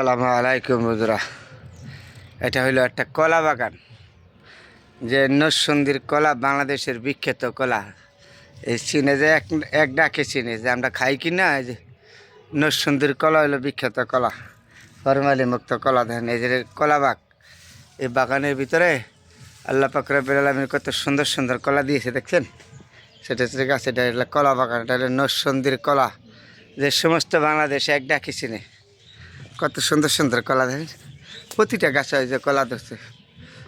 সালামু আলাইকুম বন্ধুরা। এটা হলো একটা কলা বাগান। যে নরসন্দির কলা বাংলাদেশের বিখ্যাত কলা। এই চিনে যে এক এক ডাকে চিনে যে আমরা খাই কি না, এই যে নসন্দির কলা হলো বিখ্যাত কলা। ফরমালি মুক্ত কলা দেখেন এই যে কলা বাগ। এই বাগানের ভিতরে আল্লাহ পাকরা বেলালামের কত সুন্দর সুন্দর কলা দিয়েছে, দেখছেন? সেটা হচ্ছে গাছ, এটা কলা বাগান, এটা হলো নরসন্দির কলা। যে সমস্ত বাংলাদেশে এক ডাকে চিনে। কত সুন্দর সুন্দর কলা দেখেন প্রতিটা গাছে ওই যে কলা ধরছে।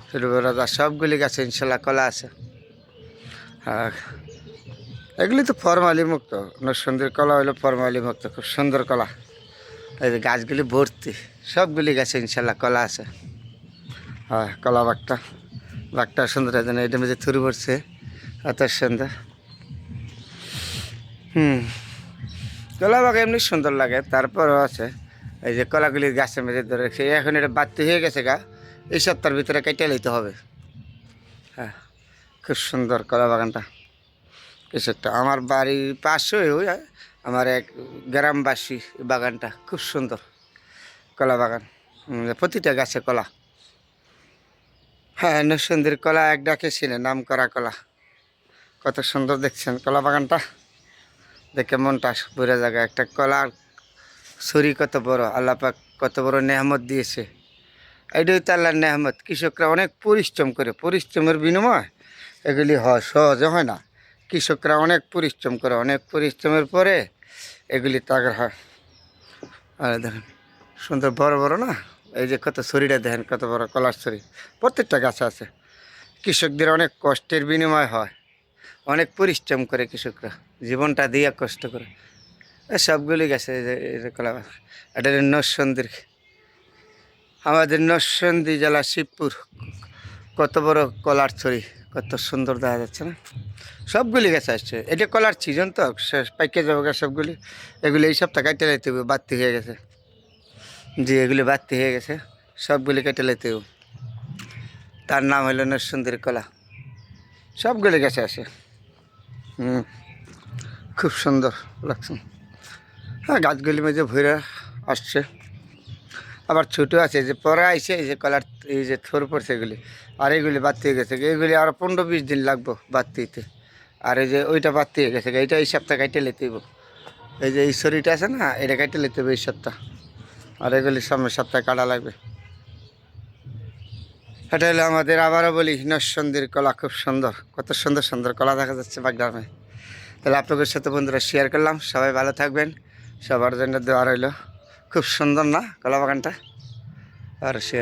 ছোটো বড় সবগুলি গাছে ইনশাল্লাহ কলা আছে। এগুলি তো ফরমালি মুক্ত। সুন্দর কলা হলো ফরমালি মুক্ত, খুব সুন্দর কলা। এই যে গাছগুলি ভর্তি, সবগুলি গাছে ইনশাল্লাহ কলা আছে। হ্যাঁ কলা বাগটা বাগটা সুন্দর যেন এটা মধ্যে থুরি পড়ছে। অত সুন্দর। হুম, কলা বাগ এমনি সুন্দর লাগে, তারপরও আছে। এই যে কলাগুলি গাছের মধ্যে ধরে রেখেছে এখন এটা বাড়তি হয়ে গেছে গা। এই সপ্তাহের ভিতরে কেটে নিতে হবে। হ্যাঁ খুব সুন্দর কলা বাগানটা। কিছুটা আমার বাড়ির পাশে ওই আমার এক গ্রামবাসী বাগানটা, খুব সুন্দর কলা বাগান। প্রতিটা গাছে কলা। হ্যাঁ নসন্দির কলা এক ডাকে ছিল নাম করা কলা। কত সুন্দর দেখছেন কলা বাগানটা। দেখে মনটা বুড়ে জায়গা একটা কলার ছুরি কত বড় আল্লাপাক কত বড় নেহমত দিয়েছে। এটাই তো আল্লাহর নেহমত। কৃষকরা অনেক পরিশ্রম করে, পরিশ্রমের বিনিময় এগুলি হয় সহজে হয় না। কৃষকরা অনেক পরিশ্রম করে, অনেক পরিশ্রমের পরে এগুলি তাগর হয়। আর দেখেন, সুন্দর বড় বড় না? এই যে কত ছড়িটা দেখেন, কত বড় কলার ছড়ি প্রত্যেকটা গাছে আছে। কৃষকদের অনেক কষ্টের বিনিময় হয়। অনেক পরিশ্রম করে কৃষকরা। জীবনটা দিয়ে কষ্ট করে। সবগুলি গেছে কলা এটা হলো নরসন্দির। আমাদের নরসন্দি জেলা শিবপুর। কত বড় কলার ছড়ি, কত সুন্দর দেখা যাচ্ছে না? সবগুলি গাছ আসছে। এটা কলার সিজন তো পাইকে যাব গা সবগুলি। এগুলি এই সপ্তাহ কেটে লাইতে হবে, বাড়তি হয়ে গেছে। জি, এগুলি বাড়তি হয়ে গেছে, সবগুলি কেটে লাইতে হবে। তার নাম হলো নরসুন্দরী কলা। সবগুলি গাছে আছে হুম, খুব সুন্দর লাগছে। হ্যাঁ গাছগুলি মাঝে ভরে আসছে। আবার ছোটো আছে যে পরে আইসে এই যে কলার, এই যে থর পড়ছে এগুলি। আর এগুলি বাড়তি হয়ে গেছে। এগুলি আরও পনেরো বিশ দিন লাগবো বাড়তিতে। আর এই যে ওইটা বাড়তি হয়ে গেছে। এইটা এই সপ্তাহ কাইটে লেতে হইব। এই যে এই শরীরটা আছে না, এটা কাইটে লেতে হবে এই সপ্তাহ। আর এগুলি সামনের সপ্তাহে কাটা লাগবে। এটা হলো আমাদের আবারও বলি নরসন্দির কলা। খুব সুন্দর, কত সুন্দর সুন্দর কলা দেখা যাচ্ছে বাগদামে তাহলে আপনাদের সাথে বন্ধুরা শেয়ার করলাম। সবাই ভালো থাকবেন। সবার জন্য দেওয়া রইল। খুব সুন্দর না কলা বাগানটা আর শেয়ার